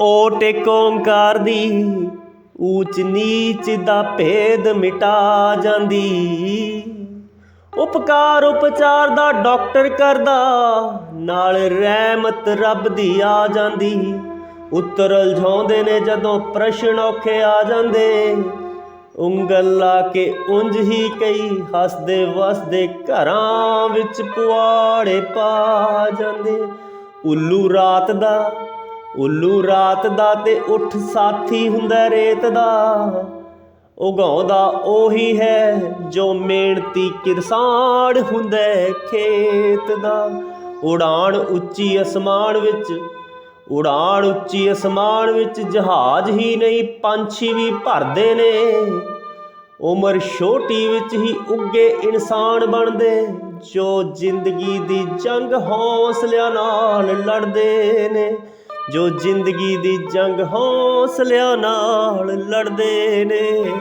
ਓਟ ਏਕ ਓੰਕਾਰ ਦੀ, ਊਚ ਨੀਚ ਦਾ ਭੇਦ ਮਿਟਾ ਜਾਂਦੀ। ਉਪਕਾਰ ਉਪਚਾਰ ਦਾ ਡਾਕਟਰ ਕਰਦਾ, ਨਾਲ ਰਹਿਮਤ ਰੱਬ ਦੀ ਆ ਜਾਂਦੀ। ਉੱਤਰ ਉਲਝਾਉਂਦੇ ਨੇ ਜਦੋਂ ਪ੍ਰਸ਼ਨ ਔਖੇ ਆ ਜਾਂਦੇ। ਉਂਗਲ ਲਾ ਕੇ ਉਂਝ ਹੀ ਕਈ, ਹੱਸਦੇ ਵਸਦੇ ਘਰਾਂ ਵਿੱਚ ਪੁਆੜੇ ਪਾ ਜਾਂਦੇ। ਉੱਲੂ ਰਾਤ ਦਾ ਉੱਲੂ ਰਾਤ ਦਾ ਤੇ ਉੱਠ ਸਾਥੀ ਹੁੰਦਾ ਰੇਤ ਦਾ। ਉਗਾਉਂਦਾ ਉਹੀ ਹੈ ਜੋ ਮਿਹਨਤੀ ਕਿਰਸਾਨ ਹੁੰਦਾ ਖੇਤ ਦਾ। ਉਡਾਨ ਉੱਚੀ ਅਸਮਾਨ ਵਿੱਚ, ਉਡਾਣ ਉੱਚੀ ਅਸਮਾਨ ਵਿੱਚ ਜਹਾਜ਼ ਹੀ ਨਹੀਂ, ਪੰਛੀ ਵੀ ਭਰਦੇ ਨੇ। ਉਮਰ ਛੋਟੀ ਵਿੱਚ ਹੀ ਉੱਗੇ ਇਨਸਾਨ ਬਣਦੇ, ਜੋ ਜ਼ਿੰਦਗੀ ਦੀ ਜੰਗ ਹੌਸਲਿਆਂ ਨਾਲ ਲੜਦੇ ਨੇ। ਜੋ ਜ਼ਿੰਦਗੀ ਦੀ ਜੰਗ ਹੌਸਲਿਆਂ ਨਾਲ ਲੜਦੇ ਨੇ।